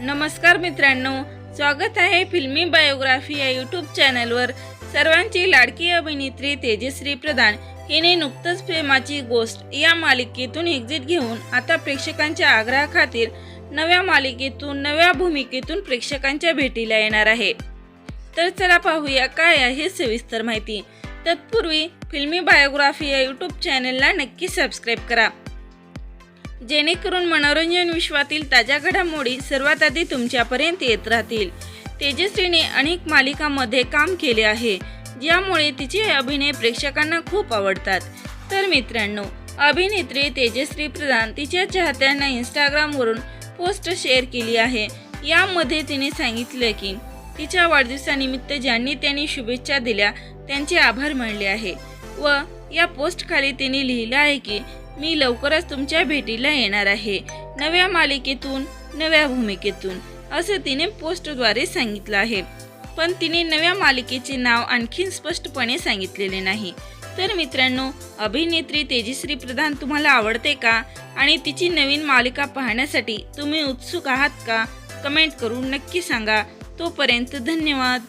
नमस्कार मित्रांनो स्वागत आहे फिल्मी बायोग्राफी या यूट्यूब चॅनलवर. सर्वांची लाडकी अभिनेत्री तेजश्री प्रधान हिने नुकतंच प्रेमाची गोष्ट या मालिकेतून एक्झिट घेऊन आता प्रेक्षकांच्या आग्रहाखातीर नव्या मालिकेतून नव्या भूमिकेतून प्रेक्षकांच्या भेटीला येणार आहे. तर चला पाहूया काय आहे सविस्तर माहिती. तत्पूर्वी फिल्मी बायोग्राफी या यूट्यूब चॅनलला नक्की सबस्क्राईब करा. जेणेकरून मनोरंजन विश्वातील ताज्या घडामोडी सर्वात आधी तुमच्यापर्यंत येत राहतील. तेजस्वीने अनेक मालिकांमध्ये काम केले आहे. ज्यामुळे तिचे अभिनय प्रेक्षकांना खूप आवडतात. तर मित्रांनो अभिनेत्री तेजश्री प्रधान तिच्या चाहत्यांना इंस्टाग्रामवरून पोस्ट शेअर केली आहे. यामध्ये तिने सांगितले की तिच्या वाढदिवसानिमित्त ज्यांनी त्यांनी शुभेच्छा दिल्या त्यांचे आभार मानले आहे. व या पोस्ट खाली तिने लिहिलं आहे की मी लवकरच तुमच्या भेटीला येणार आहे नव्या मालिकेतून नव्या भूमिकेतून असं तिने पोस्टद्वारे सांगितलं आहे. पण तिने नव्या मालिकेचे नाव आणखीन स्पष्टपणे सांगितलेले नाही. तर मित्रांनो अभिनेत्री तेजश्री प्रधान तुम्हाला आवडते का? आणि तिची नवीन मालिका पाहण्यासाठी तुम्ही उत्सुक आहात का? कमेंट करून नक्की सांगा. तोपर्यंत धन्यवाद.